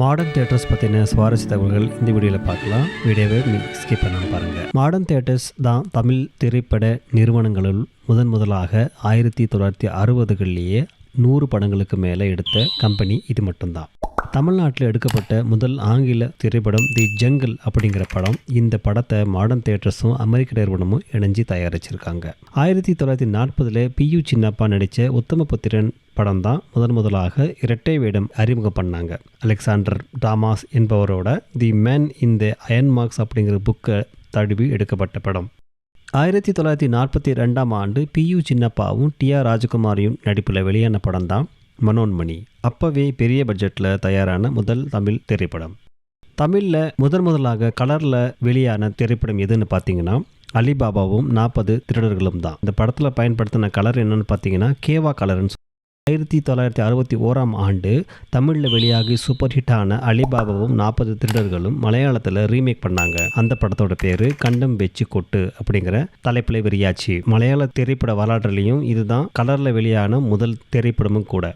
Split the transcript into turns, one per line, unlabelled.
Modern theatres பற்றின சுவாரஸ்ய தகவல்கள் இந்த வீடியோவில் பார்க்கலாம். வீடியோவை ஸ்கிப் பண்ணாமல் பாருங்கள் மாடர்ன் தேட்டர்ஸ் தான் தமிழ் திரைப்பட நிறுவனங்களுள் முதன் முதலாக ஆயிரத்தி தொள்ளாயிரத்தி அறுபதுகளிலேயே நூறு படங்களுக்கு மேலே எடுத்த கம்பெனி இது மட்டும்தான். தமிழ்நாட்டில் எடுக்கப்பட்ட முதல் ஆங்கில திரைப்படம் தி ஜங்கிள் அப்படிங்கிற படம் இந்த படத்தை மாடர்ன் தேட்டர்ஸும் அமெரிக்க நிறுவனமும் இணைஞ்சு தயாரிச்சிருக்காங்க. ஆயிரத்தி தொள்ளாயிரத்தி நாற்பதில் பியூ சின்னப்பா நடித்த உத்தமபுத்திரன் படம் தான் முதன் முதலாக இரட்டை வேடம் அறிமுகம் பண்ணாங்க. Alexander Dumas என்பவரோட the man in the iron masks அப்படிங்கிற புக்கை தழுவி எடுக்கப்பட்ட படம். ஆயிரத்தி தொள்ளாயிரத்தி நாற்பத்தி ரெண்டாம் ஆண்டு பியு சின்னப்பாவும் டி ஆர் ராஜகுமாரியும் நடிப்பில் வெளியான படம் தான் மனோன்மணி. அப்போவே பெரிய பட்ஜெட்டில் தயாரான முதல் தமிழ் திரைப்படம். தமிழில் முதன் முதலாக கலரில் வெளியான திரைப்படம் எதுன்னு பார்த்தீங்கன்னா அலிபாபாவும் நாற்பது திருடர்களும் தான். இந்த படத்தில் பயன்படுத்தின கலர் என்னென்னு பார்த்தீங்கன்னா கேவா கலர்னு ஆயிரத்தி தொள்ளாயிரத்தி அறுபத்தி ஓராம் ஆண்டு தமிழில் வெளியாகி சூப்பர் ஹிட்டான அலிபாபாவும் நாற்பது திருடர்களும் மலையாளத்தில் ரீமேக் பண்ணாங்க. அந்த படத்தோட பேர் கண்டம் வெச்சு கொட்டு அப்படிங்கிற தலைப்பில் வெளியாச்சு. மலையாள திரைப்பட வரலாற்றுலேயும் இதுதான் கலரில் வெளியான முதல் திரைப்படமும் கூட.